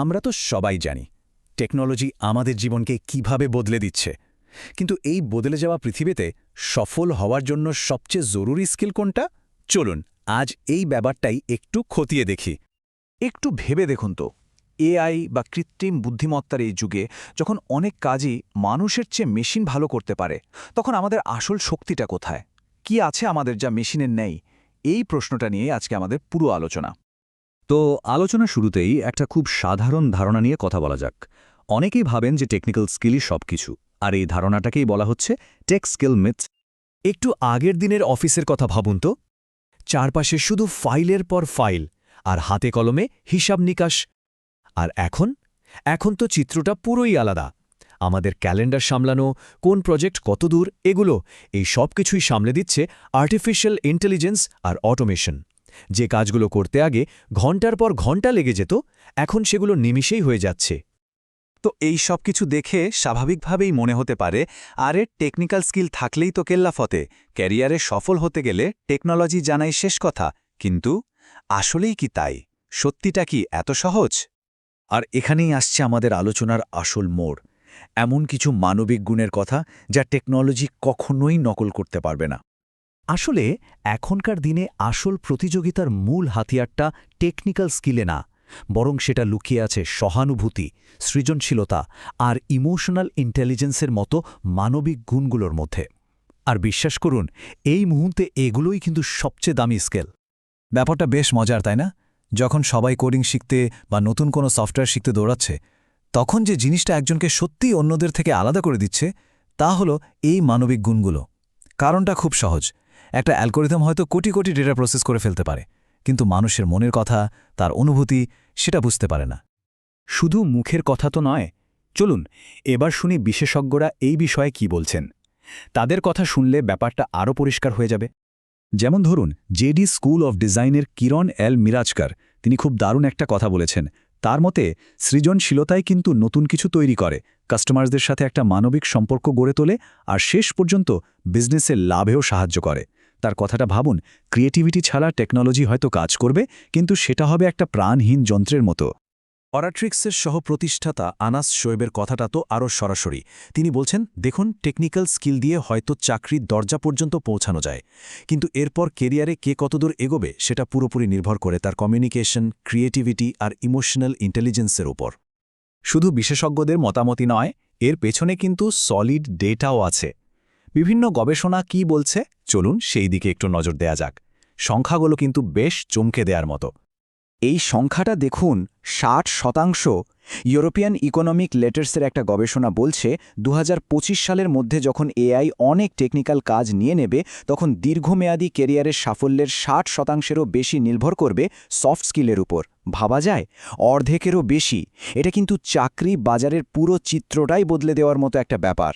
আমরা তো সবাই জানি, টেকনোলজি আমাদের জীবনকে কীভাবে বদলে দিচ্ছে। কিন্তু এই বদলে যাওয়া পৃথিবীতে সফল হওয়ার জন্য সবচেয়ে জরুরি স্কিল কোনটা? চলুন, আজ এই ব্যাপারটাই একটু খতিয়ে দেখি। একটু ভেবে দেখুন তো, এআই বা কৃত্রিম বুদ্ধিমত্তার এই যুগে যখন অনেক কাজই মানুষের চেয়ে মেশিন ভালো করতে পারে, তখন আমাদের আসল শক্তিটা কোথায়? কি আছে আমাদের যা মেশিনের নেই? এই প্রশ্নটা নিয়ে আজকে আমাদের পুরো আলোচনা। তো আলোচনা শুরুতেই একটা খুব সাধারণ ধারণা নিয়ে কথা বলা যাক। অনেকেই ভাবেন যে টেকনিক্যাল স্কিলই সবকিছু, আর এই ধারণাটাকেই বলা হচ্ছে টেক স্কিল মিথস একটু আগের দিনের অফিসের কথা ভাবুন তো। চারপাশে শুধু ফাইলের পর ফাইল, আর হাতে কলমে হিসাব নিকাশ। আর এখন? এখন তো চিত্রটা পুরোই আলাদা। আমাদের ক্যালেন্ডার সামলানো, কোন প্রজেক্ট কত দূর, এগুলো, এই সব কিছুই সামলে দিচ্ছে আর্টিফিশিয়াল ইন্টেলিজেন্স আর অটোমেশন যে কাজগুলো করতে আগে ঘণ্টার পর ঘণ্টা লেগে যেত, এখন সেগুলো নিমিষেই হয়ে যাচ্ছে। তো এই সব কিছু দেখে স্বাভাবিকভাবেই মনে হতে পারে, আরে টেকনিক্যাল স্কিল থাকলেই তো কেল্লাফতে ক্যারিয়ারে সফল হতে গেলে টেকনোলজি জানাই শেষ কথা, কিন্তু আসলেই কি তাই? সত্যিটা কি এত সহজ? আর এখানেই আসছে আমাদের আলোচনার আসল মোড়, এমন কিছু মানবিক গুণের কথা যা টেকনোলজি কখনোই নকল করতে পারবে না। আসলে এখনকার দিনে আসল প্রতিযোগিতার মূল হাতিয়ারটা টেকনিক্যাল স্কিলে না, বরং সেটা লুকিয়ে আছে সহানুভূতি, সৃজনশীলতা আর ইমোশনাল ইন্টেলিজেন্সের মতো মানবিক গুণগুলোর মধ্যে। আর বিশ্বাস করুন, এই মুহূর্তে এগুলোই কিন্তু সবচেয়ে দামি স্কেল। ব্যাপারটা বেশ মজার, তাই না? যখন সবাই কোডিং শিখতে বা নতুন কোনো সফটওয়্যার শিখতে দৌড়াচ্ছে, তখন যে জিনিসটা একজনকে সত্যিই অন্যদের থেকে আলাদা করে দিচ্ছে, তা হলো এই মানবিক গুণগুলো। কারণটা খুব সহজ। একটা অ্যালগোরিদম হয়তো কোটি কোটি ডেটা প্রসেস করে ফেলতে পারে, কিন্তু মানুষের মনের কথা, তার অনুভূতি, সেটা বুঝতে পারে না। শুধু মুখের কথা তো নয়। চলুন, এবার শুনি বিশেষজ্ঞরা এই বিষয়ে কি বলছেন। তাদের কথা শুনলে ব্যাপারটা আরও পরিষ্কার হয়ে যাবে। যেমন ধরুন জেডি স্কুল অফ ডিজাইনের কিরণ এল মিরাজকার, তিনি খুব দারুণ একটা কথা বলেছেন। তার মতে, সৃজনশীলতাই কিন্তু নতুন কিছু তৈরি করে, কাস্টমারদের সাথে একটা মানবিক সম্পর্ক গড়ে তোলে, আর শেষ পর্যন্ত বিজনেসের লাভেও সাহায্য করে। তার কথাটা ভাবুন ক্রিয়েটিভিটি ছাড়া টেকনোলজি হয়তো কাজ করবে, কিন্তু সেটা হবে একটা প্রাণহীন যন্ত্রের মতো। অরাট্রিক্সের সহ প্রতিষ্ঠাতা আনাস শোয়েবের কথাটা তো আরও সরাসরি। তিনি বলছেন, দেখুন টেকনিক্যাল স্কিল দিয়ে হয়তো চাকরির দরজা পর্যন্ত পৌঁছানো যায়। কিন্তু এরপর কেরিয়ারে কে কতদূর এগোবে, সেটা পুরোপুরি নির্ভর করে তার কমিউনিকেশন ক্রিয়েটিভিটি আর ইমোশনাল ইন্টেলিজেন্সের উপর। শুধু বিশেষজ্ঞদের মতামতই নয়, এর পেছনে কিন্তু সলিড ডেটাও আছে। বিভিন্ন গবেষণা কি বলছে? চলুন সেই দিকে একটু নজর দেয়া যাক। সংখ্যাগুলো কিন্তু বেশ চমকে দেওয়ার মতো। এই সংখ্যাটা দেখুন, ষাট শতাংশ ইউরোপিয়ান ইকোনমিক লেটার্সের একটা গবেষণা বলছে দু হাজার পঁচিশ সালের মধ্যে যখন এআই অনেক টেকনিক্যাল কাজ নিয়ে নেবে, তখন দীর্ঘমেয়াদী কেরিয়ারের সাফল্যের ষাট শতাংশেরও বেশি নির্ভর করবে সফট স্কিলের উপর। ভাবা যায়? অর্ধেকেরও বেশি। এটা কিন্তু চাকরি বাজারের পুরো চিত্রটাই বদলে দেওয়ার মতো একটা ব্যাপার।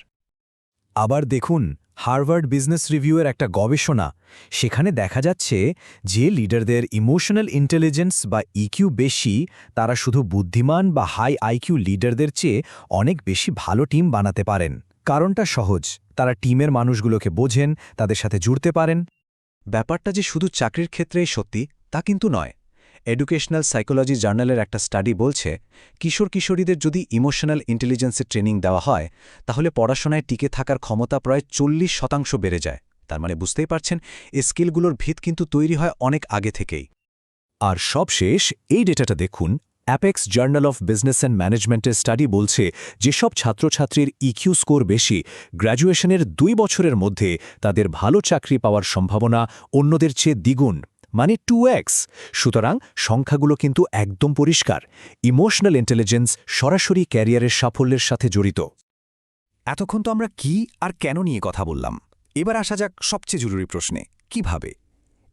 আবার দেখুন হার্ভার্ড বিজনেস রিভিউয়ের একটা গবেষণা। সেখানে দেখা যাচ্ছে যে লিডারদের ইমোশনাল ইন্টেলিজেন্স বা ইকিউ বেশি, তারা শুধু বুদ্ধিমান বা হাই আইকিউ লিডারদের চেয়ে অনেক বেশি ভালো টিম বানাতে পারেন। কারণটা সহজ, তারা টিমের মানুষগুলোকে বোঝেন, তাদের সাথে জুড়তে পারেন। ব্যাপারটা যে শুধু চাকরির ক্ষেত্রেই সত্যি, তা কিন্তু নয়। এডুকেশনাল সাইকোলজি জার্নালের একটা স্টাডি বলছে, কিশোর কিশোরীদের যদি ইমোশনাল ইন্টেলিজেন্সের ট্রেনিং দেওয়া হয়, তাহলে পড়াশোনায় টিকে থাকার ক্ষমতা প্রায় চল্লিশ শতাংশ বেড়ে যায়। তার মানে বুঝতেই পারছেন এই স্কিলগুলোর ভিত কিন্তু তৈরি হয় অনেক আগে থেকেই। আর সবশেষ, এই ডেটাটা দেখুন apex journal of business and ম্যানেজমেন্টের স্টাডি বলছে যেসব ছাত্রছাত্রীর ইকিউ স্কোর বেশি গ্র্যাজুয়েশনের দুই বছরের মধ্যে তাদের ভালো চাকরি পাওয়ার সম্ভাবনা অন্যদের চেয়ে দ্বিগুণ। মানে টু এক্স সুতরাং সংখ্যাগুলো কিন্তু একদম পরিষ্কার। ইমোশনাল ইন্টেলিজেন্স সরাসরি ক্যারিয়ারের সাফল্যের সাথে জড়িত। এতক্ষণ তো আমরা কি আর কেন নিয়ে কথা বললাম? এবার আসা যাক সবচেয়ে জরুরি প্রশ্নে, কীভাবে?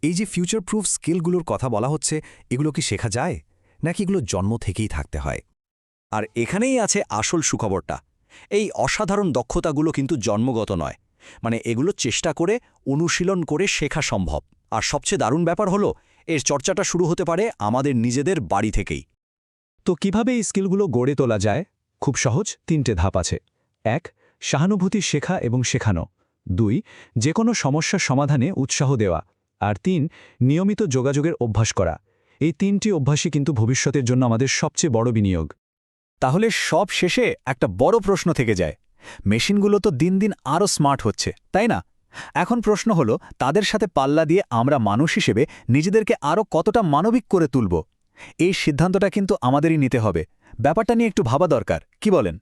এই যে ফিউচার প্রুফ স্কিলগুলোর কথা বলা হচ্ছে, এগুলো কি শেখা যায়? নাকি এগুলো জন্ম থেকেই থাকতে হয়? আর এখানেই আছে আসল সুখবরটা। এই অসাধারণ দক্ষতাগুলো কিন্তু জন্মগত নয়। মানে এগুলো চেষ্টা করে, অনুশীলন করে শেখা সম্ভব। আর সবচেয়ে দারুণ ব্যাপার হলো, এর চর্চাটা শুরু হতে পারে আমাদের নিজেদের বাড়ি থেকেই। তো কীভাবে এই স্কিলগুলো গড়ে তোলা যায়? খুব সহজ, তিনটে ধাপ আছে। এক, সহানুভূতি শেখা এবং শেখানো। দুই যে কোনো সমস্যার সমাধানে উৎসাহ দেওয়া। আর তিন, নিয়মিত যোগাযোগের অভ্যাস করা। এই তিনটি অভ্যাসই কিন্তু ভবিষ্যতের জন্য আমাদের সবচেয়ে বড় বিনিয়োগ। তাহলে সব শেষে একটা বড় প্রশ্ন থেকে যায়। মেশিনগুলো তো দিন দিন আরও স্মার্ট হচ্ছে, তাই না? এখন প্রশ্ন হল, তাদের সাথে পাল্লা দিয়ে আমরা মানুষ হিসেবে নিজেদেরকে আরও কতটা মানবিক করে তুলব? এই সিদ্ধান্তটা কিন্তু আমাদেরই নিতে হবে। ব্যাপারটা নিয়ে একটু ভাবা দরকার, কি বলেন?